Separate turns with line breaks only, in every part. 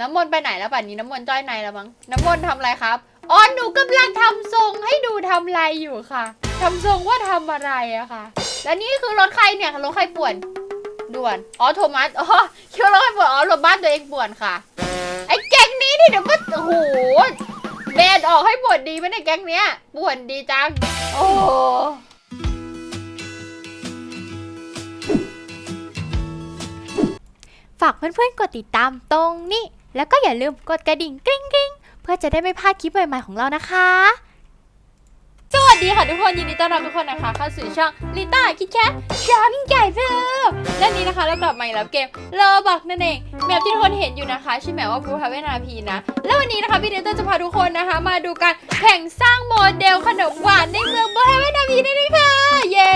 น้ำมนต์ไปไหนแล้วป่านนี้น้ำมนต์จ้อยในแล้วมั้งน้ำมนต์ทำอะไรครับอ๋อหนูกำลังทำทรงให้ดูทำอะไรอยู่ค่ะทำทรงว่าทำอะไรอะค่ะ และนี่คือรถใครเนี่ยรถใครป่วนด่วนอ๋อโทมัสอ๋อคิดว่ารถใครป่วนอ๋อรถบ้านตัวเองป่วนค่ะ ไอ้แก๊งนี้นี่เดี๋ยวก็โอ้โหเบนออกให้ป่วนดีไหมในยแก๊งเนี้ยป่วนดีจังโอ้โห
ฝากเพื่อนๆกดติดตามตรงนี้ แล้วก็อย่าลืมกดกระดิ่งกริ๊งกริ๊งเพื่อจะได้ไม่พลาดคลิปใหม่ๆของเรานะคะ
สวัสดีค่ะทุกคนยินดีต้อนรับทุกคนนะคะเข้าสู่ช่องลิต้าคิดแคทช้อนใหญ่เพิ่มและนี้นะคะเรากลับมาอีกแล้วเกมเลอบักนั่นเองแบบที่ทุกคนเห็นอยู่นะคะชื่อแมวว่าบูฮาเวนาพีนะ แล้ววันนี้นะคะพี่เดนเตอร์จะพาทุกคนนะคะ มาดูการแข่งสร้างโมเดลขนมหวานในเมืองบูฮาเวนาพีนั่นเองค่ะ เย้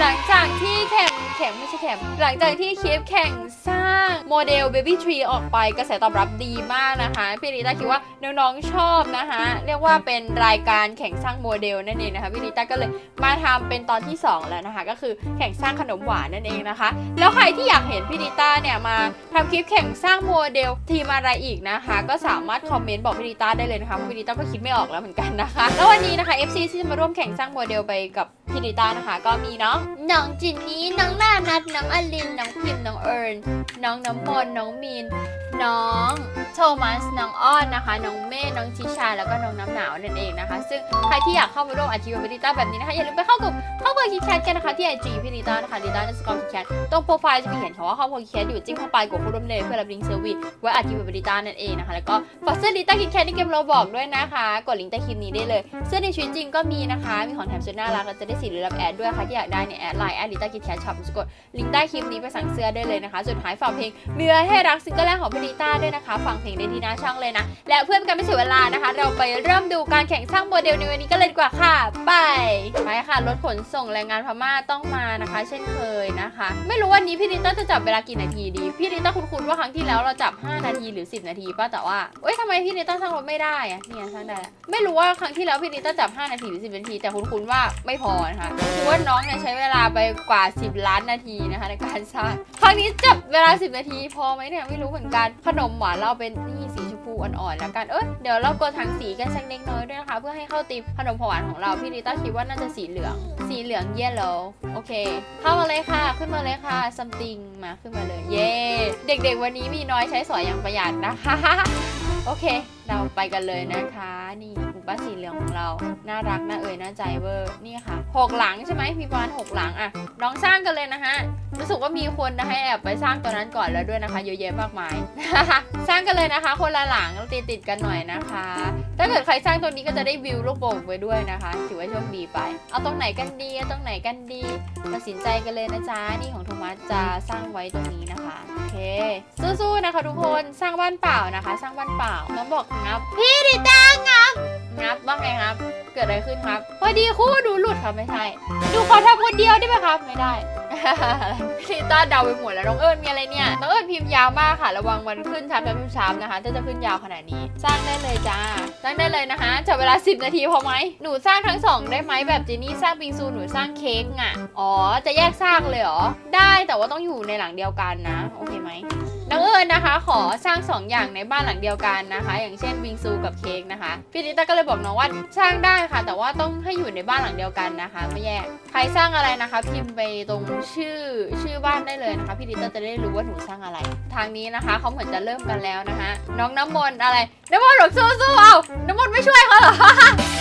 หลังจากที่แข่งแข่งไม่ใช่แข่งหลังจากที่คลิปแข่งสร้างโมเดล Baby Tree ออกไปกระแสตอบรับดีมากนะคะพี่ลิต้าคิดว่าน้องๆชอบนะคะ เรียกว่าเป็นรายการแข่งสร้างโมเดลนั่นเองนะคะพี่ลิต้าก็เลยมาทำเป็นตอนที่ 2 แล้วนะคะ ก็คือแข่งสร้างขนมหวานนั่นเองนะคะ แล้วใครที่อยากเห็นพี่ลิต้าเนี่ยมาทำคลิปแข่งสร้างโมเดลทีมอะไรอีกนะคะ ก็สามารถคอมเมนต์บอกพี่ลิต้าได้เลยนะคะเพราะพี่ลิต้าก็คิดไม่ออกแล้วเหมือนกันนะคะแล้ววันนี้นะคะ FC ที่จะมาร่วมแข่งสร้างโมเดลไปกับพี่ดิต้านะคะ ก็มีน้องน้องจินนี่น้องนานัทน้องอลินน้องพิมน้องเอิญน้องน้ำมนน้องมีน น้องโทมัสน้องอ้อนนะคะ น้องเม่น้องชิชา แล้วก็น้องน้ำหนาวนั่นเองนะคะ ซึ่งใครที่อยากเข้ามาร่วมอาชีพกับลิต้าแบบนี้นะคะ อย่าลืมไปเข้ากลุ่มเข้าเบอร์คิดแคทกันนะคะ ที่ไอจีพี่ลิต้านะคะลิต้าในสกอร์คิดแคทตรงโปรไฟล์จะมีเห็นคำว่าเข้าเบอร์คิดแคทอยู่จิ้มเข้าไปกดผู้าร่วมเลยเพื่อรับลิงก์เซอร์วิสไว้อาชีพกับลิต้านั่นเองนะคะ แล้วก็ฝากเสื้อลิต้าคิดแคทในเกมเราบอกด้วยนะคะ กดลิงก์ใต้คลิปนี้ได้เลย เสื้อในชีวิตจริงก็มีนะคะ มีของแถมสุดน่ารักแล้วจะได้สิทธิ์หรือรับแอดด้วยค่ะที่อยากได้เนี่ยแอดไลน์แอดลิต้าคิดแคทช็อปกดลิงก์ใต้คลิปนี้ไปสั่งเสื้อได้เลยนะคะสุดท้ายฝากเพลงเมื่อให้รักซิงเกิลแรกของพี่ลิต้าด้วยนะคะ ฟังเพลงได้ที่หน้าช่องเลยนะ และเพื่อเป็นการไม่เสียเวลานะคะ เราไปเริ่มดูการแข่งสร้างโมเดลในวันนี้กันเลยดีกว่าค่ะ ไป ไปค่ะรถขนส่งแรงงานพม่าต้องมานะคะ เช่นเคยนะคะ ไม่รู้วันนี้พี่ลิต้าจะจับเวลากี่นาทีดี พี่ลิต้าคุ้นๆว่าครั้งที่แล้วเราจับ 5 นาทีหรือ 10 นาทีป่ะแต่ว่าเอ้ยทำไมพี่ลิต้าสร้างรถไม่ได้อะเนี่ยสร้างได้ไม่รู้ว่าครั้งที่แล้วพี่ลิต้าจับ 5 นาทีหรือ 10 นาที แต่คุ้นๆว่าไม่พอนะคะคือว่าน้องเนี่ยใช้เวลาไปกว่า 10 ล้านนาทีนะคะในการสร้างครั้งนี้จับเวลา 10 นาที พอไหมเนี่ยไม่รู้เหมือนกันขนมหวานเราเป็นนี่สีชมพูอ่อนๆแล้วกัน เอ้ยเดี๋ยวเรากดถังสีกันสักเล็กน้อยด้วยนะคะ เพื่อให้เข้าตีมขนมหวานของเราพี่ลิต้าคิดว่าน่าจะสีเหลือง สีเหลืองเยลโล่โอเค เข้ามาเลยค่ะ ขึ้นมาเลยค่ะซัมติงมาขึ้นมาเลย เย่เด็กๆวันนี้มีน้อยใช้สอยอย่างประหยัดนะคะ โอเค เราไปกันเลยนะคะ นี่หมู่บ้านสีเหลืองของเรา น่ารักน่าเอ่ยน่าใจเวอร์นี่ค่ะหกหลังใช่ไหมมีประมาณหกหลังอะลองสร้างกันเลยนะฮะรู้สึกว่ามีคนนะให้แอบไปสร้างตัวนั้นก่อนแล้วด้วยนะคะเยอะแยะมากมาย สร้างกันเลยนะคะ คนละหลังติดติดกันหน่อยนะคะ ถ้าเกิดใครสร้างตัวนี้ก็จะได้วิวลูกโป่งไปด้วยนะคะถือว่าโชคดีไป เอาตรงไหนกันดีเอาตรงไหนกันดีตัดสินใจกันเลยนะจ๊ะนี่ของโทมัสจะสร้างไว้ตรงนี้นะคะโอเคสู้ๆนะคะ ทุกคนสร้างบ้านเปล่านะคะ สร้างบ้านเปล่าน้องบอกงับ พี่ดิจ้างับว่าไงครับ เกิดอะไรขึ้นครับ พอดีคู่ดูหลุดครับไม่ใช่ ดูขอทำคนเดียวได้ไหมครับ ไม่ได้พี่ต้าเดาไปหมดแล้วน้องเอิญมีอะไรเนี่ยน้องเอิญพิมพ์ยาวมากค่ะ ระวังมันขึ้นช้ำช้ำช้ำนะคะถ้าจะขึ้นยาวขนาดนี้ สร้างได้เลยจ้า สร้างได้เลยนะคะจับเวลา 10 นาทีพอไหมหนูสร้างทั้งสองได้ไหมแบบเจนี่สร้างปิงซูหนูสร้างเค้กอะอ๋อจะแยกสร้างเลยเหรอได้แต่ว่าต้องอยู่ในหลังเดียวกันนะโอเคไหมน้องเอิญนะคะ ขอสร้างสองอย่างในบ้านหลังเดียวกันนะคะ อย่างเช่นวิงซูกับเค้กนะคะพี่ลิต้าก็เลยบอกน้องว่าสร้างได้ค่ะ แต่ว่าต้องให้อยู่ในบ้านหลังเดียวกันนะคะ ไม่แยกใครสร้างอะไรนะคะ พิมพ์ไปตรงชื่อชื่อบ้านได้เลยนะคะ พี่ลิต้าจะได้รู้ว่าหนูสร้างอะไร ทางนี้นะคะเขาเหมือนจะเริ่มกันแล้วนะคะ น้องน้ำมนต์อะไรน้ำมนต์บอกสู้ๆเอาน้ำมนต์ไม่ช่วยเขาเหรอ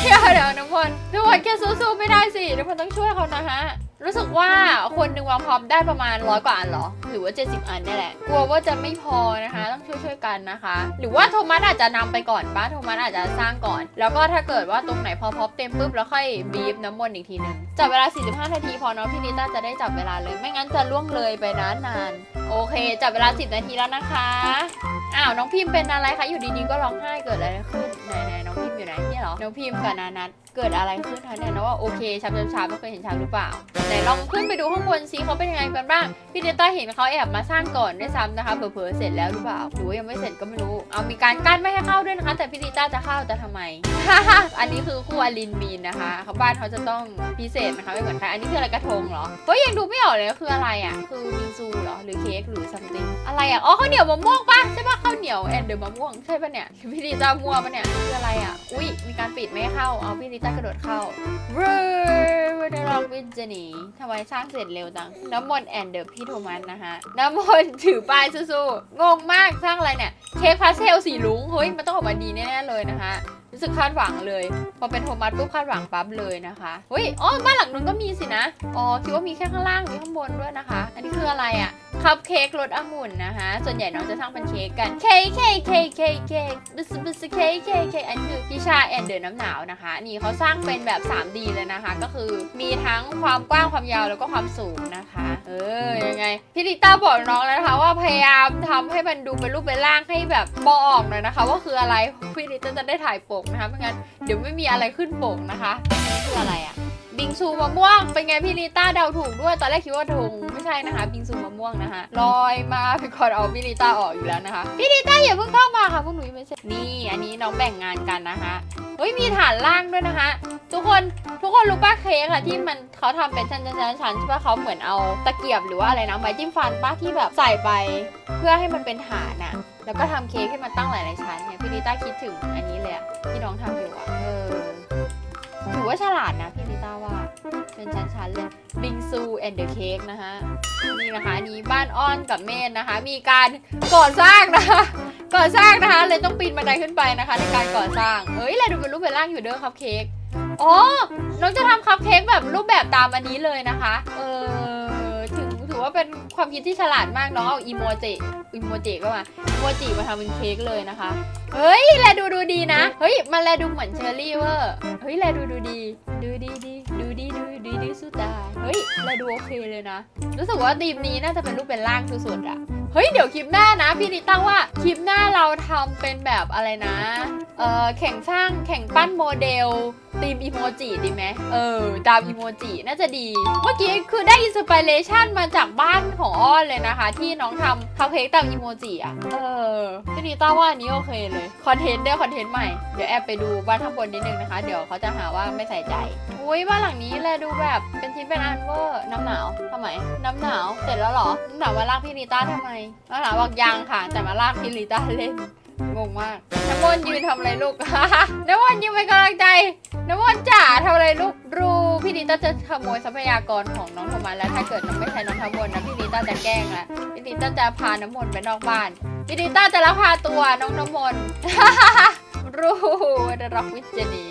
เดี๋ยวเดี๋ยวน้ำมนต์น้ำมนต์แค่สู้ๆไม่ได้สิน้ำมนต์ต้องช่วยเขานะฮะ รู้สึกว่าคนหนึ่งวางพร้อมได้ประมาณร้อยกว่าอันเหรอ หรือว่า 70 อันนี่แหละ กลัวว่าจะไม่พอนะคะ ต้องช่วยช่วยๆกันนะคะ หรือว่าโทมัสอาจจะนำไปก่อนป้าโทมัสอาจจะสร้างก่อน แล้วก็ถ้าเกิดว่าตรงไหนพอพร้อมเต็มปุ๊บแล้วค่อยบีบน้ำมนต์อีกทีหนึ่งจับเวลา 45 นาทีพอเนาะพี่นิต้าจะได้จับเวลาเลย ไม่งั้นจะล่วงเลยไปนานนาน โอเค จับเวลา 10 นาทีแล้วนะคะ อ้าวน้องพิมพ์เป็นอะไรคะ อยู่ดีๆก็ร้องไห้เกิดอะไรขึ้น ไหนๆน้องพิมพ์อยู่ไหนเนี่ยหรอ น้องพิมพ์กับนานัท เกิดอะไรขึ้นคะเนี่ยนะว่าโอเคช้ำช้ำๆไม่เคยเห็นช้ำหรือเปล่าไหนลองขึ้นไปดูข้างบนซิเขาเป็นยังไงกันบ้างพี่เดต้าเห็นเขาแอบมาสร้างก่อนด้วยซ้ำนะคะเผลอๆเสร็จแล้วหรือเปล่าหรือว่ายังไม่เสร็จก็ไม่รู้เอามีการกั้นไม่ให้เข้าด้วยนะคะ แต่พี่เดต้าจะเข้าแต่ทำไมอันนี้คือคู่อลินมีนนะคะเขาบ้านเขาจะต้องพิเศษนะคะไม่เหมือนใครอันนี้คืออะไรกระทงเหรอเฮ้ยยังดูไม่ออกเลยคืออะไรอะคือมิงซูเหรอหรือเค้กหรือซัมติงอะไรอะอ๋อข้าวเหนียวมะม่วงปะใช่ปะข้าวเหนียวแอนเดอร์มะม่วงใช่ปะเนี่ยพี่ลิต้ามั่วปะเนี่ยคืออะไรอะอุ้ยมีการปิดไม่ให้เข้าเอาพี่ลิจะกระโดดเข้าเว้ยวันนี้เราวินจะหนีทำไมสร้างเสร็จเร็วจัง น้ำมนต์แอนเดอร์พี่โทมัสนะฮะ น้ำมนต์ถือป้ายสู้ๆงงมากสร้างอะไรเนี่ย เค้กพาสเทลสีลุงเฮ้ย มันต้องออกมาดีแน่ๆเลยนะคะ รู้สึกคาดหวังเลย พอเป็นโทมัสปุ๊บคาดหวังปั๊บเลยนะคะเฮ้ยอ๋อบ้านหลังนู้นก็มีสินะอ๋อคิดว่ามีแค่ข้างล่างมีข้างบนด้วยนะคะ อันนี้คืออะไรอะ่ะคัพเค้กรสองุ่นนะคะส่วนใหญ่น้องจะสร้างเป็นเค้กกันเค้กเค้กเค้กเค้กเค้กบิสบิสเค้กเค้กเค้กอันนี้คือพิชาแอนเดอร์น้ำหนาวนะคะ นี่เขาสร้างเป็นแบบ 3D เลยนะคะ ก็คือมีทั้งความกว้างความยาวแล้วก็ความสูงนะคะ เออยังไงพี่ลิต้าบอกน้องแล้วนะคะ ว่าพยายามทำให้มันดูเป็นรูปเป็นร่างให้แบบมองออกหน่อยนะคะ ว่าคืออะไรพี่ลิต้าจะได้ถ่ายปกนะคะไม่งั้นเดี๋ยวไม่มีอะไรขึ้นปกนะคะคืออะไรอะบิงซูมะม่วงเป็นไงพี่ลิต้าเดาถูกด้วย ตอนแรกคิดว่าถุงไม่ใช่นะคะ บิงซูมะม่วงนะคะลอยมาพี่คอนเอาพี่ลิต้าออกอยู่แล้วนะคะพี่ลิต้าอย่าเพิ่งเข้ามาค่ะพวกหนูยังไม่เสร็จนี่อันนี้น้องแบ่งงานกันนะคะเฮ้ยมีฐานล่างด้วยนะคะ ทุกคนทุกคนรู้ป่ะเค้กอะที่มันเขาทำเป็นชั้นชั้นชั้นชั้นใช่ปะเขาเหมือนเอาตะเกียบหรือว่าอะไรนะไม้จิ้มฟันป่ะที่แบบใส่ไป เพื่อให้มันเป็นฐานอะ แล้วก็ทำเค้กให้มันตั้งหลายๆชั้นเนี่ยพี่ลิต้าคิดถึงอันนี้เลยอะที่น้องทำอยู่อะเออถือว่าฉลาดนะพี่ลิต้าว่า เป็นชั้นๆเลยบิงซูแอนเดอะเค้กนะคะนี่นะคะอันนี้บ้านอ้อนกับเมนนะคะ มีการก่อสร้างนะคะ ก่อสร้างนะคะ เลยต้องปีนบันไดขึ้นไปนะคะ ในการก่อสร้างเอ้ยแลดูเป็นรูปเป็นร่างอยู่เด้อคัพเค้กอ๋อน้องจะทำคัพเค้กแบบรูปแบบตามอันนี้เลยนะคะ เออ ถือว่าเป็นความคิดที่ฉลาดมากน้องเอาอีโมจิอีโมจิก็มาอีโมจิมาทำเป็นเค้กเลยนะคะ เฮ้ยแลดูดูดีนะ เฮ้ยมันแลดูเหมือนเชอร์รี่เวอร์เฮ้ยแลดูดูดี ดูดีดีดูดีดู ดีดีสุดตาย เฮ้ยแลดูโอเคเลยนะ รู้สึกว่าทีมนี้น่าจะเป็นรูปเป็นร่างสุดๆอะเฮ้ย เดี๋ยวคลิปหน้านะ พี่ลิตั้งว่าคลิปหน้าเราทำเป็นแบบอะไรนะ เออแข่งสร้างแข่งปั้นโมเดลทีมอีโมจิดีไหมเออตามอีโมจิน่าจะดี เมื่อกี้คือได้อินสปิเรชันมาจากบ้านของอ้อนเลยนะคะ ที่น้องทำคัพเค้กตามอีโมจิอะ เออพี่ลิต้าว่าอันนี้โอเคเลยคอนเทนต์ได้คอนเทนต์ใหม่ เดี๋ยวแอบไปดูบ้านข้างบนนิดนึงนะคะ เดี๋ยวเขาจะหาว่าไม่ใส่ใจ อุ้ยบ้านหลังนี้แลดูแบบเป็นชิ้นเป็นอันเวอร์น้ำหนาวทำไม น้ำหนาวเสร็จแล้วเหรอน้ำหนาวมาลากพี่ลิต้าทำไมน้ำหนาวบอกยังค่ะแต่มาลากพี่ลิต้าเล่นงงมากน้ำมนต์ยืนทำอะไรลูก น้ำมนต์ยืนเป็นกำลังใจน้ำมนต์จ๋าทำอะไรลูกรูพี่ลิต้าจะขโมยทรัพยากรของน้องทมัสแล้วถ้าเกิดน้องไม่ใช้น้องทำมนนะพี่ลิต้าจะแกล้งละพี่ลิต้าจะพาน้ำมนต์ไปนอกบ้านพี่ลิต้าจะลักพาตัวน้องน้ำมนต์รู้ว่ารักวิจนี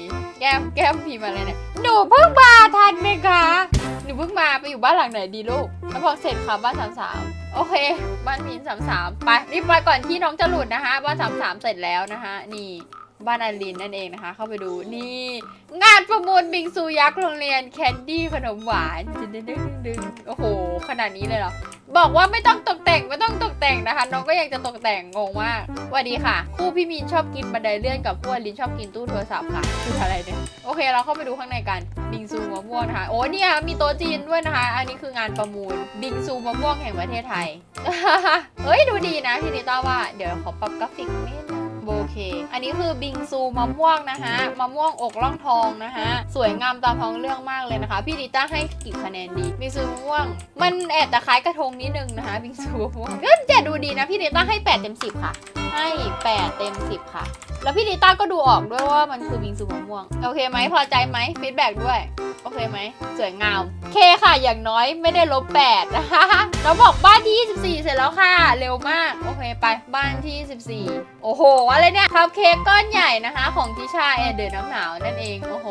ก้มแก้มพีมาเลยเนี่ยหนูเพิ่งมาทันไหมคะหนูเพิ่งมาไปอยู่บ้านหลังไหนดีลูกแล้วบอกเสร็จค่ะบ้านสามสามโอเค บ้านมินสามสามไปรีบไปก่อนที่น้องจะหลุดนะคะบ้านสามสามเสร็จแล้วนะคะนี่ บ้านอลินนั่นเองนะคะ เข้าไปดูนี่ งานประมูลบิงซูยักษ์โรงเรียนแคนดี้ขนมหวานดึงดึงดึงดึงโอ้โห ขนาดนี้เลยเหรอ บอกว่าไม่ต้องตกแต่งไม่ต้องตกแต่งนะคะ น้องก็ยังจะตกแต่งงงมากสวัสดีค่ะ คู่พี่มีนชอบกินบันไดเลื่อนกับพวกลินชอบกินตู้โทรศัพท์ค่ะคืออะไรเนี่ยโอเค เราเข้าไปดูข้างในกันบิงซูมะม่วงนะคะโอ้เนี่ยมีโต๊ะจีนด้วยนะคะ อันนี้คืองานประมูลบิงซูมะม่วงแห่งประเทศไทยเฮ้ยดูดีนะพี่นิต้าว่าเดี๋ยวขอปรับกราฟิกนิดนึง โอเค อันนี้คือบิงซูมะม่วงนะคะมะม่วงอกล่องทองนะคะสวยงามตามท้องเรื่องมากเลยนะคะ พี่ดิต้าให้กี่คะแนนดีบิงซูมะม่วง มันแอบจะคล้ายกระทงนิดนึงนะคะ บิงซูมะม่วงก็จะดูดีนะพี่ดิต้าให้ 8 เต็ม 10 ค่ะ ให้ 8 เต็ม 10 ค่ะ แล้วพี่ดิต้าก็ดูออกด้วยว่ามันคือบิงซูมะม่วง โอเคไหมพอใจไหมฟีดแบ็กด้วยโอเคไหมสวยงามเคค่ะอย่างน้อยไม่ได้ลบ8นะคะเราบอกบ้านที่ 24 เสร็จแล้วค่ะ เร็วมาก โอเคไปบ้านที่ 14 โอ้โหอะไรเนี่ยคัพเค้กก้อนใหญ่นะคะ ของทิชาแอนเดอร์น้ำหนาวนั่นเองโอ้โห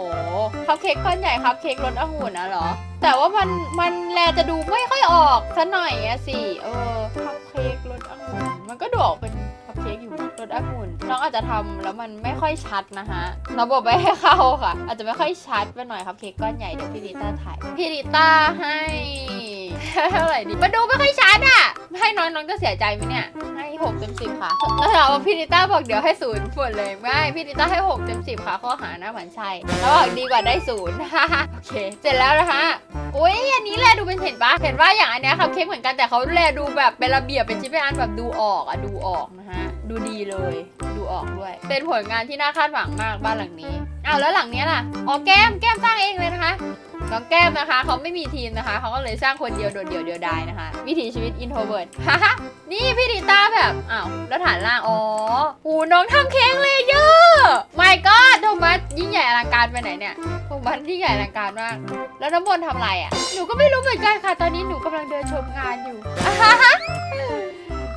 คัพเค้กก้อนใหญ่คัพเค้กรสองุ่นนะเหรอ แต่ว่ามันมันแลจะดูไม่ค่อยออกซะหน่อยอะสิเออคัพเค้กรสองุ่นมันก็ดูออกเป็นคัพเค้กอยู่รสองุ่นน้องอาจจะทำแล้วมันไม่ค่อยชัดนะคะระบบไม่ให้เข้าค่ะ อาจจะไม่ค่อยชัดไปหน่อยคัพเค้กก้อนใหญ่เดี๋ยวพี่ลิต้าถ่ายพี่ลิต้าให้ เท่าไหร่ดีมาดูไม่ค่อยชัดอะ ให้น้องน้องจะเสียใจไหมเนี่ย ให้หกเต็มสิบค่ะแล้วถามว่าพี่ลิต้าบอกเดี๋ยวให้ศูนย์หมดเลยไม่พี่ลิต้าให้หกเต็มสิบค่ะข้อหาหน้าหมือนใช่แล้วบอกดีกว่าได้ศูนย์โอเค เสร็จแล้วนะคะอุ้ยอันนี้แลดูเป็นเห็นปะเห็นว่าอย่างอันเนี้ยคัพเค้กเหมือนกันแต่เขาแลดูแบบเป็นระเบียบเป็นชิ้นเป็นอันแบบดูออกอะดูออกนะฮะดูดีเลย ดูออกด้วย เป็นผลงานที่น่าคาดหวังมากบ้านหลังนี้อ้าวแล้วหลังนี้ล่ะอ๋อแก้มแก้มสร้างเองเลยนะคะน้องแก้มนะคะเขาไม่มีทีมนะคะเขาก็เลยสร้างคนเดียวโดดเดี่ยวเดียวดายนะคะ วิถีชีวิตอินโทรเวิร์ดฮ่าฮนี่พี่ดิต้าแบบอ้าวแล้วฐานล่างอ๋อหูน้องทำเค้กเลยเยอะไม่ก็โทมัสยิ่งใหญ่อลังการไปไหนเนี่ยโทมัสยิ่งใหญ่อลังการมากแล้วน้ำมนต์ทำอะไรอะหนูก็ไม่รู้เหมือนกันค่ะ ตอนนี้หนูกำลังเดินชมงานอยู่ฮ่าฮ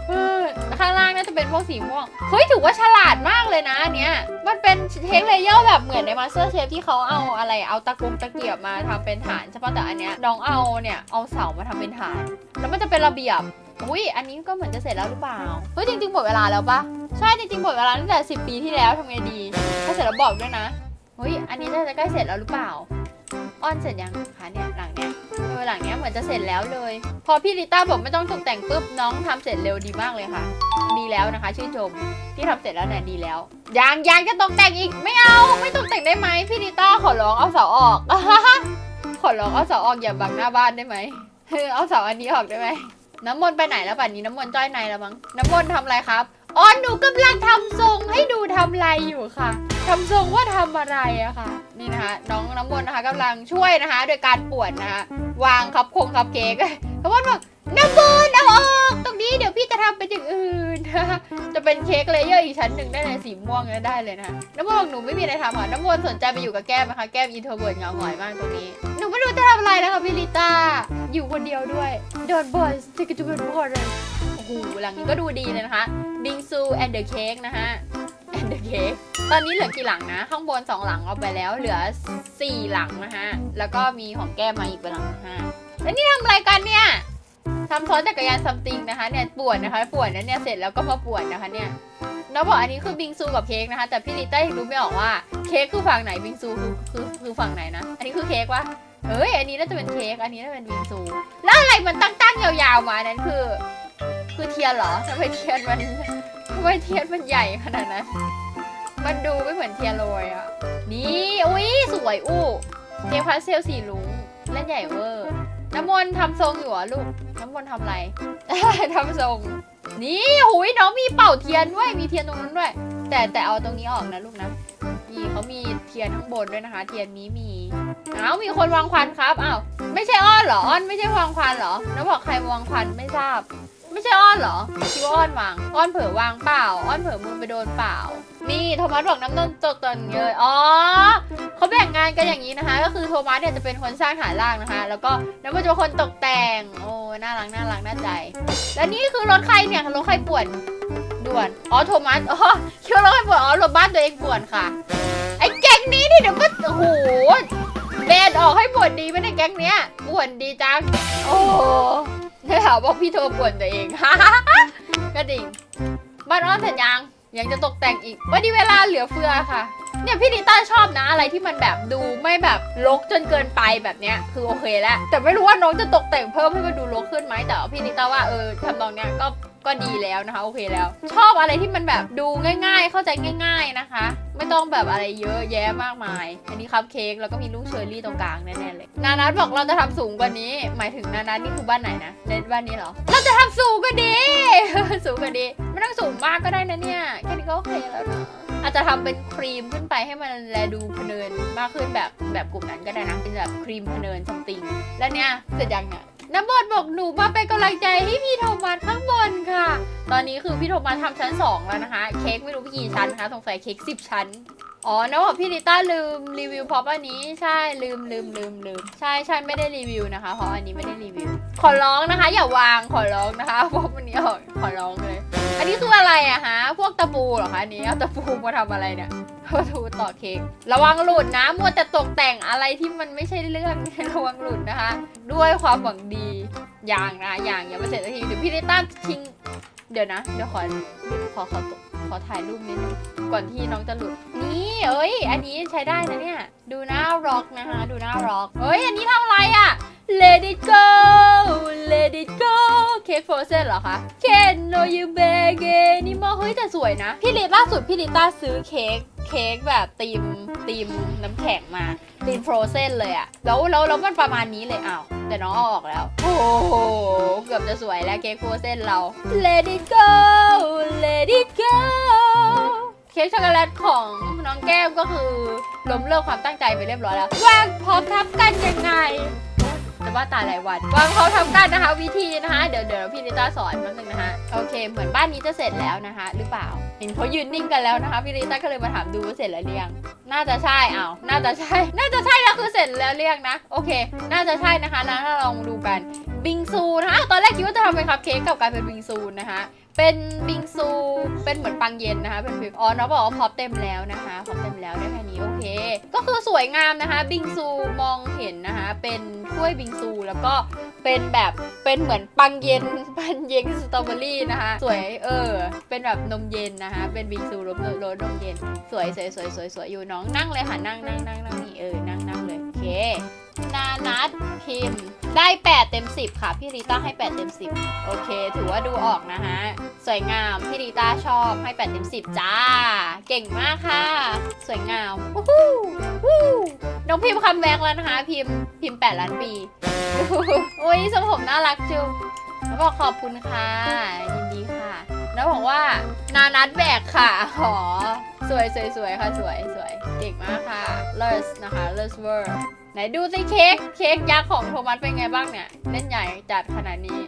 เออข้างล่างน่าจะเป็นพวกสีม่วง เฮ้ยถือว่าฉลาดมากเลยนะอันเนี้ย มันเป็นเทคเลเยอร์แบบเหมือนในมาสเตอร์เชฟที่เขาเอาอะไรเอาตะกุงตะเกียบมาทำเป็นฐานใช่ปะแต่อันเนี้ยน้องเอาเนี่ยเอาเสามาทำเป็นฐาน แล้วมันจะเป็นระเบียบ อุ้ยอันนี้ก็เหมือนจะเสร็จแล้วหรือเปล่า เฮ้ยจริงๆหมดเวลาแล้วปะใช่จริงๆหมดเวลาตั้งแต่ 10 ปีที่แล้วทำไงดีถ้าเสร็จแล้วบอกด้วยนะเฮ้ยอันนี้น่าจะใกล้เสร็จแล้วหรือเปล่า อ้อนเสร็จยังคะเนี่ยหลังเนี้ย ออหลังเนี้ยเหมือนจะเสร็จแล้วเลย พอพี่ลิต้าบอกไม่ต้องตกแต่งปุ๊บน้องทำเสร็จเร็วดีมากเลยค่ะ ดีแล้วนะคะ ชื่นชมที่ทำเสร็จแล้วเนี่ยดีแล้วยังยังจะตกแต่งอีกไม่เอาไม่ตกแต่งได้ไหมพี่ลิต้าขอร้องเอาเสาออกขอร้องเอาเสาออกอย่าบังหน้าบ้านได้ไหมเออเอาเสาอันนี้ออกได้ไหมน้ำมนต์ไปไหนแล้วป่านนี้น้ำมนต์จ้อยในแล้วมั้งน้ำมนต์ทำอะไรครับ อ๋อหนูกำลังทำทรงให้ดูทำอะไรอยู่ค่ะทำทรงว่าทำอะไรอะค่ะ นี่นะคะ น้องน้ำมนต์นะคะกำลังช่วยนะคะ โดยการปวนนะคะ วางคับคงคับเค้กเขาบอกน้ำมนต์เอาออกตรงนี้เดี๋ยวพี่จะทำเป็นอย่างอื่นนะคะจะเป็นเค้กเลเยอร์อีกชั้นหนึ่งได้เลยสีม่วงเนี่ยได้เลยนะคะน้ำมนต์บอกหนูไม่มีอะไรทำค่ะน้ำมนต์สนใจไปอยู่กับแก้มนะคะแก้มอินโทรเวิร์ดเงาหงอยมากตรงนี้หนูไม่รู้จะทำอะไรแล้วค่ะพี่ลิต้าอยู่คนเดียวด้วยโดนบอยสติกจูเป็นบอยเลย หหลังนี้ก็ดูดีเลยนะคะบิงซูแอนเดอร์เค้กนะคะแอนเดอร์เค้กตอนนี้เหลือกี่หลังนะข้างบนสองหลังเอาไปแล้วเหลือสี่หลังนะคะแล้วก็มีของแก้มมาอีกเป็นหลังที่ห้าแล้วนี่ทำอะไรกันเนี่ยทำซ้อนจักรยานซัมติงนะคะเนี่ยปวนนะคะปวนนะเนี่ยเสร็จแล้วก็มาปวนนะคะเนี่ยน้องบอกอันนี้คือบิงซูกับเค้กนะคะ แต่พี่ลิต้ารู้ไม่ออกว่าเค้กคือฝั่งไหนบิงซูคือคือคือฝั่งไหนนะ อันนี้คือเค้กวะเอ้ยอันนี้น่าจะเป็นเค้กอันนี้น่าจะเป็นวิงซู แล้วอะไรมันตั้งๆยาวๆมานั้นคือ คือเทียนเหรอทำไมเทียนมันทำไมเทียนมันใหญ่ขนาดนั้น มันดูไม่เหมือนเทียนโรยอะนี่อุ้ยสวยอู้เค้กพาสเทลสีลุงเล่นใหญ่เวอร์น้ำมนต์ทำทรงอยู่เหรอลูก น้ำมนต์ทำอะไร ทำทรง นี่หุยน้องมีเป่าเทียนด้วย มีเทียนตรงนั้นด้วย แต่แต่เอาตรงนี้ออกนะลูกนะนี่เขามีเทียนข้างบนด้วยนะคะ เทียนนี้มี อ้าวมีคนวางควันครับ อ้าวไม่ใช่อ้อนเหรอ อ้อนไม่ใช่วางควันเหรอ แล้วบอกใครวางควันไม่ทราบ ไม่ใช่อ้อนเหรอคิดว่าอ้อนวาง อ้อนเผลอวางเปล่า อ้อนเผลอมือไปโดนเปล่า นี่โทมัสบอกน้ำนนตกตนเยอะอ๋อเขาแบ่งงานกันอย่างนี้นะคะ ก็คือโทมัสเนี่ยจะเป็นคนสร้างฐานล่างนะคะ แล้วก็น้ำมันจะเป็นคนตกแต่ง โอ้น่ารักน่ารักน่าใจ แล้วนี่คือรถใครเนี่ยรถใครป่วนด่วน อ๋อโทมัส อ๋อคิดว่ารถใครป่วน อ๋อรถบ้านตัวเองป่วนค่ะ ไอ้แก๊งนี้นี่เดี๋ยวก็โอ้โหแบนออกให้ปวดดีไหมในแก๊งเนี้ยปวดดีจัง โอ้ ได้ข่าวบอกพี่โทรปวดตัวเอง ก็ดิ่งบ้านอ้อนเสร็จยังยังจะตกแต่งอีกวันนี้เวลาเหลือเฟือค่ะ เนี่ยพี่ดิต้าชอบนะอะไรที่มันแบบดูไม่แบบรกจนเกินไปแบบเนี้ยคือโอเคแล้วแต่ไม่รู้ว่าน้องจะตกแต่งเพิ่มให้มันดูรกขึ้นไหมแต่พี่ดิต้าว่าเออทำตองเนี้ยก็ก็ดีแล้วนะคะโอเคแล้ว ชอบอะไรที่มันแบบดูง่าย ๆ เข้าใจง่าย ๆนะคะ ไม่ต้องแบบอะไรเยอะแยะมากมาย อันนี้คัพเค้กแล้วก็มีลูกเชอร์รี่ตรงกลางแน่ๆเลย นานัทบอกเราจะทำสูงกว่านี้ หมายถึงนานัทนี่คือบ้านไหนนะในบ้านนี้เหรอ เราจะทำสูงกว่านี้ สูงกว่านี้ไม่ต้องสูงมากก็ได้นะเนี่ยแค่นี้ก็โอเคแล้วนะ อาจจะทำเป็นครีมขึ้นไปให้มันแลดูพเนินมากขึ้นแบบแบบกลุ่มนั้นก็ได้นะเป็นแบบครีมพเนินซัมติงแล้วเนี่ยเสร็จยังเนี่ยน้ำบดบอกหนูมาเป็นกำลังใจให้พี่โทมัสข้างบนค่ะ ตอนนี้คือพี่โทมัสทำชั้น 2 แล้วนะคะ เค้กไม่รู้กี่ชั้นนะคะสงสัยเค้ก10 ชั้นอ๋อนะบอกพี่ลิต้าลืมรีวิวเพราะอันนี้ใช่ลืมลืมลืมลืมใช่ใช่ไม่ได้รีวิวนะคะเพราะอันนี้ไม่ได้รีวิว ขอร้องนะคะ อย่าวางขอร้องนะคะเพราะวันนี้ออกขอร้องเลย อันนี้คืออะไรอะฮะ พวกตะปูเหรอคะอันนี้เอาตะปูมาทำอะไรเนี่ยตะปูต่อเค้กระวังหลุดนะมัวแต่ตกแต่งอะไรที่มันไม่ใช่เรื่อง ระวังหลุดนะคะ ด้วยความหวังดีอย่างนะอย่างอย่ามาเสร็จสักทีเดี๋ยวพี่ลิต้าทิ้งเดี๋ยวนะเดี๋ยวขอขอขอตขอถ่ายรูปนิดนึงก่อนที่น้องจะหลุด นี่เอ้ย อันนี้ใช้ได้นะเนี่ย ดูหน้าร็อกนะคะ ดูหน้าร็อกเอ้ย อันนี้ทำอะไรอะ Let it go Let it go เค้กโฟรเซนเหรอคะ Can know you beg anymore เฮ้ย แต่สวยนะ พี่ลิต้าสุดพี่ลิต้าซื้อเค้กเค้กแบบตีมตีมน้ำแข็งมาตีมโฟรเซนเลยอะแล้วแล้วแล้วมันประมาณนี้เลยอ้าวแต่น้องอออกแล้ว โอ้โห เกือบจะสวยแล้วเค้กโฟรเซนเรา Let it go Let it go เค้กช็อกโกแลตของน้องแก้มก็คือล้มเลิกความตั้งใจไปเรียบร้อยแล้ววางพร้อมทับกันยังไง จะว่าตายหลายวันวางเขาทำกันนะคะ วิธีนะคะเดี๋ยวเดี๋ยวพี่ลิต้าสอนแป๊บนึงนะคะโอเค เหมือนบ้านนี้จะเสร็จแล้วนะคะ หรือเปล่าเห็นเขายืนนิ่งกันแล้วนะคะพี่ลิต้าก็เลยมาถามดูว่าเสร็จแล้วหรือยังน่าจะใช่เอาน่าจะใช่ น่าจะใช่แล้วคือเสร็จแล้วเรียงนะ โอเค น่าจะใช่นะคะนะ้าลองดูกันบิงซูนะคะตอนแรกคิดว่าจะทำเป็นคัพเค้กกับกลายเป็นบิงซูนะคะ เป็นบิงซู เป็นเหมือนปังเย็นนะคะ เป็นฟิวอ๋อน้องบอกว่าพอปเต็มแล้วนะคะพอปเต็มแล้วได้แค่นี้โอเค ก็คือสวยงามนะคะ บิงซูมองเห็นนะคะ เป็นถ้วยบิงซูแล้วก็เป็นแบบเป็นเหมือนปังเย็นปังเย็นสตรอเบอรี่นะคะ สวยเออ เป็นแบบนมเย็นนะคะ เป็นบิงซูรสรสนมเย็น สวยสวยสวยสวยสวยอยู่น้องนั่งเลยค่ะนั่งนั่งนั่งนั่งนี่เออนั่งนั่งเลยโอเค นานัทพิมพ์ ได้ 8 เต็ม 10 ค่ะ พี่ริต้าให้ 8 เต็ม 10 โอเค ถือว่าดูออกนะฮะ สวยงาม พี่ริต้าชอบให้ 8 เต็ม 10 จ้า เก่งมากค่ะ สวยงามวู้ฮู้วู้น้องพิมพ์คัมแบ็กแล้วนะคะ พิมพ์พิมพ์ 8 ล้านปีโอ้ยทรงผมน่ารักจุ๊บแล้วบอกขอบคุณค่ะยินดีค่ะ แล้วบอกว่านานัดแบกค่ะหอสวยสวยสวยค่ะสวยสวยเก่งมากค่ะเลสนะคะเลสเวอร์ ไหนดูสิเค้กเค้กยักษ์ของโทมัสเป็นไงบ้างเนี่ยเล่นใหญ่จัดขนาดนี้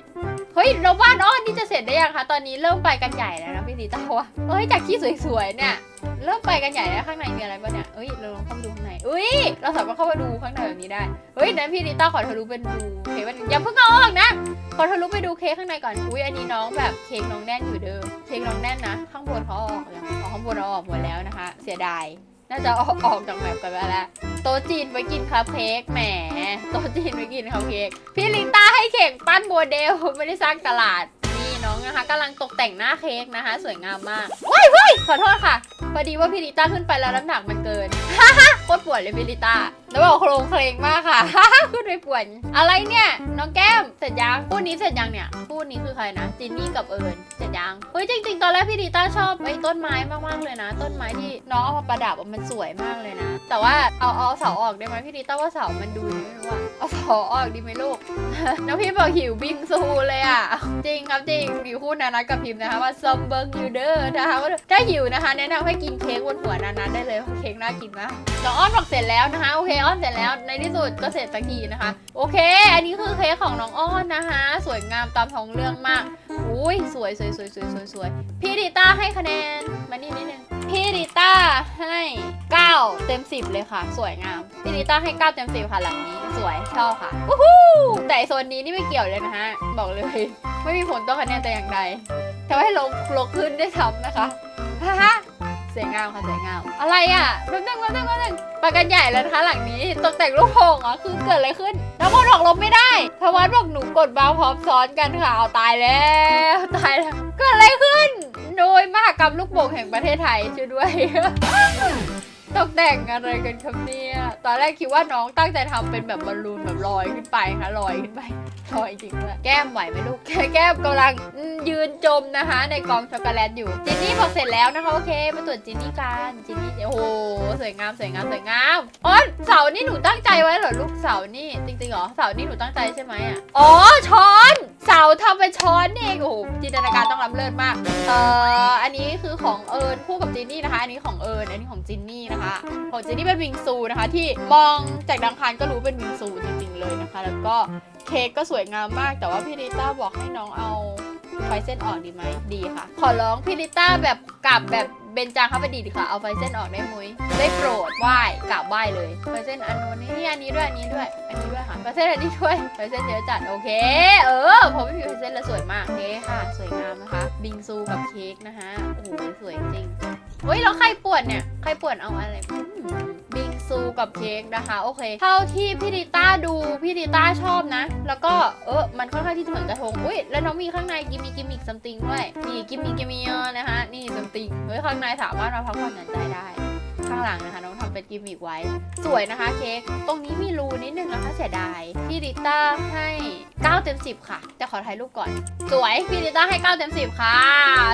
เฮ้ยเราบ้านอ้อนนี่จะเสร็จได้ยังคะตอนนี้เริ่มไปกันใหญ่แล้วนะพี่ดีต้าว่าเฮ้ยจากที่สวยๆเนี่ยเริ่มไปกันใหญ่แล้วข้างในมีอะไรบ้างเนี่ยเอ้ยเราลองเข้าไปดูข้างในอุ้ยเราสามารถเข้าไปดูข้างในแบบนี้ได้เฮ้ยนั้นพี่ดีต้าขอทะลุเป็นดูเค้กวันอย่าเพิ่งเอาออกนะขอทะลุไปดูเค้กข้างในก่อนอุ้ยอันนี้น้องแบบเค้กน้องแน่นอยู่เด้อเค้กน้องแน่นนะ ข้างบนเขาอออกยังอ๋อข้างบนเอาออกหมดแล้วนะคะ เสียดาย น่าจะออกออกจากแมปกันไปแล้วโต๊ะจีนไว้กินคัพเค้กแหมโต๊ะจีนไว้กินคัพเค้กพี่ลิต้าให้เข่งปั้นโมเดลไม่ได้สร้างตลาดนี่น้องนะคะกำลังตกแต่งหน้าเค้กนะคะ สวยงามมากว้ายว้ายขอโทษค่ะพอดีว่าพี่ลิต้าขึ้นไปแล้วน้ำหนักมันเกินฮ่าฮ่าโคตรปวดเลยพี่ลิต้าแล้วบอกโครงเคลงมากค่ะฮ่าฮ่าขึ้นไปป่วดอะไรเนี่ย น้องแก้มเสร็จยังคู่นี้เสร็จยังเนี่ยคู่นี้คือใครนะจินนี่กับเอิญเสร็จยังเฮ้ยจริง ๆ ตอนแรกพี่ลิต้าชอบไอ้ต้นไม้มากๆเลยนะ ต้นไม้ที่น้องเอามาประดับอะมันสวยมากเลยนะ แต่ว่าเอาเอาเสาออกได้ไหมพี่ลิต้าว่าเสามันดูไม่รู้ว่าเอาเสาออกดีไหมลูก น้องพี่บอกหิวบิงซูเลยอะจริงครับจริงมีคู่นานัทกับพิมพ์นะคะว่าซัมเบิร์กยูเดอร์นะคะว่าถ้าหิวนะคะ แนะนำให้กินเค้กบนหัวนานัทได้เลยเพราะเค้กน่ากินมากน้องอ้อนบอกเสร็จแล้วนะคะโอเคอ้อนเสร็จแล้วในที่สุดก็เสร็จสักทีนะคะ โอเค อันนี้คือเค้กของน้องอ้อนนะคะ สวยงามตามท้องเรื่องมากอุ้ยสวยสวยสวยสวยสวยสวยพี่ดิต้าให้คะแนนมานี่นิดนึงพี่ดิต้าให้ 9 เต็ม 10 เลยค่ะ สวยงามพี่ดิต้าให้ 9 เต็ม 10 ค่ะหลังนี้ สวยชอบค่ะวู้ฮู้แต่โซนนี้นี่ไม่เกี่ยวเลยนะฮะ บอกเลย ไม่มีผลต่อคะแนนแต่อย่างใดทำให้ลงลงขึ้นได้ซ้ำนะคะฮ่า สวยงามค่ะสวยงาม อะไรอะแป๊บนึงแป๊บนึงแป๊บนึงไปกันใหญ่แล้วนะคะหลังนี้ตกแต่งลูกโป่งอะคือเกิดอะไรขึ้นน้ำมันบอกลบไม่ได้ทวัฒน์บอกหนูกดบาพร้อมซ้อนกันค่ะเอาตายแล้วตายแล้วเกิดอะไรขึ้น โดยมหากรรมลูกโป่งแห่งประเทศไทยช่วยด้วย ตกแต่งอะไรกันครับเนี่ยตอนแรกคิดว่าน้องตั้งใจทำเป็นแบบบอลลูนแบบลอยขึ้นไปค่ะลอยขึ้นไปลอยจริงด้วยแก้มไหวไหมลูกแก้มกำลังยืนจมนะคะ ในกองช็อกโกแลตอยู่จินนี่บอกเสร็จแล้วนะคะโอเคมาตรวจจินนี่กันจินนี่โอ้โหสวยงามสวยงามสวยงามอ๋อเสานี่หนูตั้งใจไว้เหรอลูกเสานี่จริงๆเหรอเสานี่หนูตั้งใจใช่ไหมอะอ๋อช้อนเสาทำเป็นช้อนเองโอ้โหจินตนาการต้องล้ำเลิศมากเอ่ออันนี้คือของเอิญคู่กับจินนี่นะคะ อันนี้ของเอิญอันนี้ของจินนี่นะคะของเจนนี่เป็นวิงซูนะคะ ที่มองจากดังคารก็รู้เป็นวิงซูจริงๆเลยนะคะ แล้วก็เค้กก็สวยงามมาก แต่ว่าพี่ลิต้าบอกให้น้องเอาไฟเส้นออกดีไหมดีค่ะ ขอร้องพี่ลิต้าแบบกลับแบบเบนจางครับดีดีค่ะ เอาไฟเส้นออกได้มุ้ยได้โปรดไหว้กราบไหว้เลย ไฟเส้นอันนู้นนี่อันนี้ด้วยอันนี้ด้วย อันนี้ด้วยค่ะ ไฟเส้นอันนี้ด้วย ไฟเส้นเยอะจัดโอเค เออพอไม่มีไฟเส้นแล้วสวยมากโอเคค่ะ สวยงามนะคะ บิงซูกับเค้กนะคะโอ้โหสวยจริงเฮ้ยแล้วใครปวดเนี่ย ใครปวดเอาอะไรอืม ซูกับเค้กนะคะ โอเค เท่าที่พี่ดิต้าดู พี่ดิต้าชอบนะ แล้วก็เออมันค่อนข้างที่จะเหมือนกระทง อุ้ยแล้วน้องมีข้างในกิมมีกิมมิกซัมติงด้วยนี่กิมมีกิมมีนะคะ นี่ซัมติงเฮ้ยข้างในสามารถมาพักผ่อนหย่อนใจได้ ข้างหลังนะคะน้องทำเป็นกิมมิกไว้ สวยนะคะเค้กตรงนี้มีรูนิดนึงนะคะเสียดายพี่ดิต้าให้ 9 เต็ม 10 ค่ะแต่ขอถ่ายรูปก่อน สวยพี่ดิต้าให้ 9 เต็ม 10 ค่ะ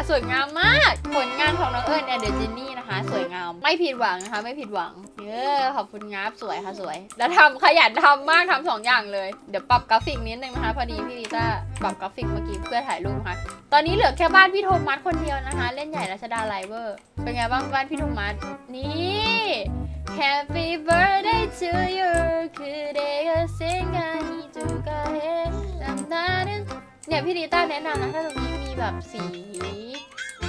สวยงามมาก ผลงานของน้องเอิญเนี่ยเดจินนี่นะคะ สวยงามไม่ผิดหวังนะคะ ไม่ผิดหวังเออขอบคุณงับสวยค่ะสวย แล้วทำขยันทำมากทำสองอย่างเลยเดี๋ยวปรับกราฟิกนิดนึงนะคะ พอดีพี่ลิต้าปรับกราฟิกเมื่อกี้เพื่อถ่ายรูปนะคะตอนนี้เหลือแค่บ้านพี่โทมัสคนเดียวนะคะ เล่นใหญ่รัชดาไลเวอร์เป็นไงบ้างบ้านพี่โทมัสนี่ Happy birthday to you คือเด็กเสียงานที่จูกะเฮนำนาเนี่ยพี่ดิต้าแนะนำนะถ้าตรงนี้มีแบบสี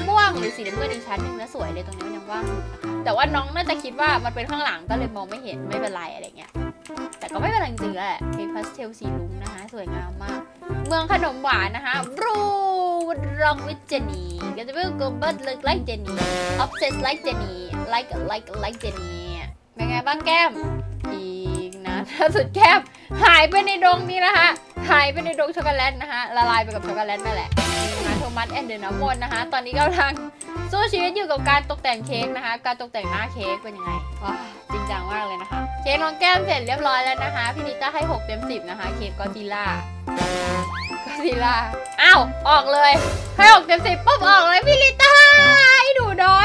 ม่วงหรือสีน้ำเงินอีกชั้นหนึ่งนะสวยเลยตรงนี้มันยังว่างอยู่นะคะแต่ว่าน้องน่าจะคิดว่ามันเป็นข้างหลังก็เลยมองไม่เห็นไม่เป็นไรอะไรเงี้ย แต่ก็ไม่เป็นไรจริงๆแหละเพพาสเทลสีลุ้งนะคะ สวยงามมาก เมืองขนมหวานนะคะรูรองวิจนีก็จะเป็นกูเบิร์ด look like Jenny obsessed like Jenny like like like Jenny เป็นไงบ้างแก้มอีกนะถ้าสุดแก้มหายไปในดงนี้นะคะหายไปในดงช็อกโกแลตนะคะละลายไปกับช็อกโกแลตนั่นแหละนี่นะคะโทมัสแอนเดอร์น้ำมนนะคะ ตอนนี้กำลังสู้ชีวิตอยู่กับการตกแต่งเค้กนะคะ การตกแต่งหน้าเค้กเป็นยังไงว้าจริงจังมากเลยนะคะ เค้กน้องแก้มเสร็จเรียบร้อยแล้วนะคะ พี่นิต้าให้ 6 เต็ม 10 นะคะ เค้กกอติล่ากอติล่า อ้าว ออกเลย ให้ 6 เต็ม 10ปุ๊บออกเลยพี่ลิต้าให้หนูน้อย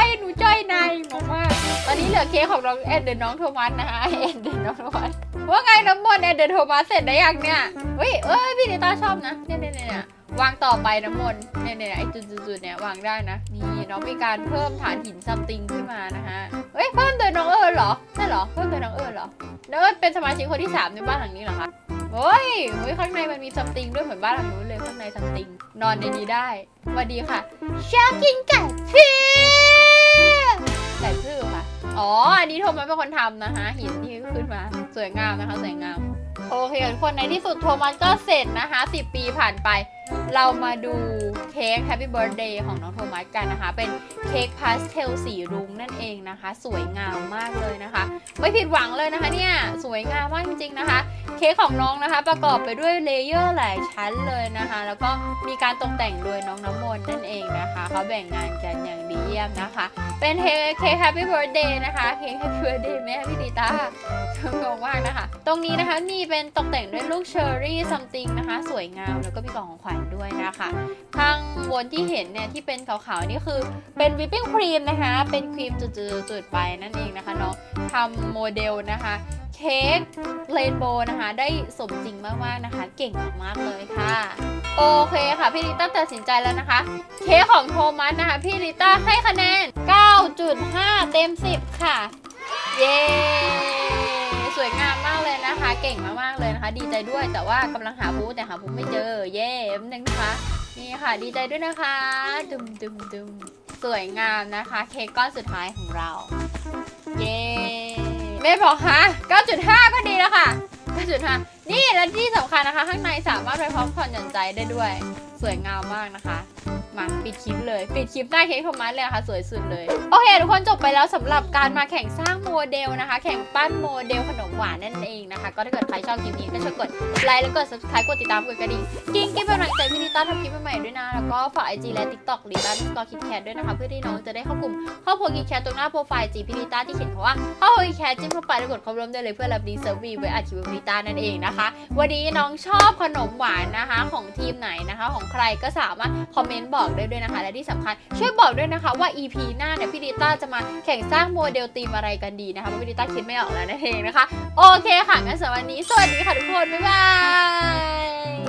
อนนี้เหลือเค้กของน้องแอนเดอร์น้องโทมัสนะคะแอนเดอร์น้องโทมัสว่าไงน้ำมนต์แอนเดอร์โทมัสเสร็จได้ยังเนี่ยเฮ้ยเอ้ยพี่ลิต้าชอบนะเนี่ยเนี่ยเนี่ยวางต่อไปน้ำมนต์เนี่ยเนี่ยไอ้จุดๆๆเนี่ยวางได้นะนี่น้องมีการเพิ่มฐานหินซัมติงขึ้นมานะคะเฮ้ยเพิ่มโดยน้องเอิญเหรอใช่เหรอเพิ่มโดยน้องเอิญเหรอน้องเอิญเป็นสมาชิกคนที่สามในบ้านหลังนี้เหรอคะโอ้ยเฮ้ยข้างในมันมีซัมติงด้วยเหมือนบ้านหลังนู้นเลยข้างในซัมติงนอนในนี้ได้สวัสดีค่ะชากินไก่พี่ใส่ซื่อค่ะ อ๋อ อันนี้โทมัสเป็นคนทำนะคะ หินที่ขึ้นมา สวยงามนะคะ สวยงาม โอเคทุกคนในที่สุดโทมัสก็เสร็จนะคะ 10 ปีผ่านไป เรามาดูเค้ก Happy Birthday ของน้องโทมัสกันนะคะ เป็นเค้กพาสเทลสีรุ้งนั่นเองนะคะ สวยงามมากเลยนะคะ ไม่ผิดหวังเลยนะคะเนี่ยสวยงามมากจริงๆนะคะ เค้กของน้องนะคะ ประกอบไปด้วยเลเยอร์หลายชั้นเลยนะคะ แล้วก็มีการตกแต่งโดยน้องน้ำมนต์นั่นเองนะคะเขาแบ่งงานกันอย่างดีเยี่ยมนะคะ เป็นเค้ก Happy Birthday นะคะเค้ก Happy Birthday แม่พี่ดีตางงมากนะคะ ตรงนี้นะคะนี่เป็นตกแต่งด้วยลูกเชอร์รี่ซัมติงนะคะ สวยงามแล้วก็มีกล่องของขวัญด้วยนะคะ ข้างบนที่เห็นเนี่ยที่เป็นขาวๆนี่คือเป็นวิปปิ้งครีมนะคะ เป็นครีมจืดๆไปนั่นเองนะคะน้องทำโมเดลนะคะเค้กเรนโบว์นะคะ ได้สมจริงมากๆนะคะ เก่งมากๆเลยค่ะโอเคค่ะ พี่ลิต้าตัดสินใจแล้วนะคะ เค้กของโทมัสนะคะ พี่ลิต้าให้คะแนน 9.5 เต็ม 10 ค่ะ เย้ สวยงามมากเลยนะคะ เก่งมากๆ ดีใจด้วยแต่ว่ากำลังหาบูแต่หาบูไม่เจอ เย้แป๊บนึงนะคะนี่ค่ะดีใจด้วยนะคะดุมดุมดุมสวยงามนะคะ เค้กก้อนสุดท้ายของเรา เย้ไม่บอกฮะ9.5 ก็ดีแล้วค่ะ9.5นี่และที่สำคัญนะคะ ข้างในสามารถไปพร้อมผ่อนหย่อนใจได้ด้วย สวยงามมากนะคะ มาปิดคลิปเลยปิดคลิปหน้าเค้กโทมัสเลยนะคะสวยสุดเลย โอเคทุกคนจบไปแล้วสำหรับการมาแข่งสร้างโมเดลนะคะ แข่งปั้นโมเดลขนมหวานนั่นเองนะคะ ก็ถ้าเกิดใครชอบคลิปนี้ก็ช่วยกดไลค์แล้วกด subscribe กดติดตามกดกระดิ่งกิ้งกิ๊บเป็นกำลังใจพี่ลิต้าทำคลิปใหม่ๆด้วยนะ แล้วก็ฝาก IG และ TikTok ลิต้าสกอร์คิดแคทด้วยนะคะ เพื่อที่น้องจะได้เข้ากลุ่มครอบครัวคิดแคทตรงหน้าโปรไฟล์จีพี่ลิต้าที่เขียนคำว่าครอบครัวคิดแคทจิ้มเข้าไปแล้วกดเข้าร่วมได้เลยเพื่อรับดีเซอร์วีไว้อัดคลิปพี่ลิต้านั่นเองนะคะ วันนี้น้องชอบขนมหวานนะคะ ของทีมไหนนะคะ ของใครก็สามารถคอมเมนต์บอกได้ด้วยนะคะ และที่สำคัญช่วยบอกด้วยนะคะว่า EP หน้าเนี่ยพี่ดิต้าจะมาแข่งสร้างโมเดลทีมอะไรกันดีนะคะเพราะพี่ดิต้าคิดไม่ออกแล้วนั่นเองนะคะ โอเคค่ะงั้นสำหรับวันนี้สวัสดีค่ะทุกคน บ๊ายบาย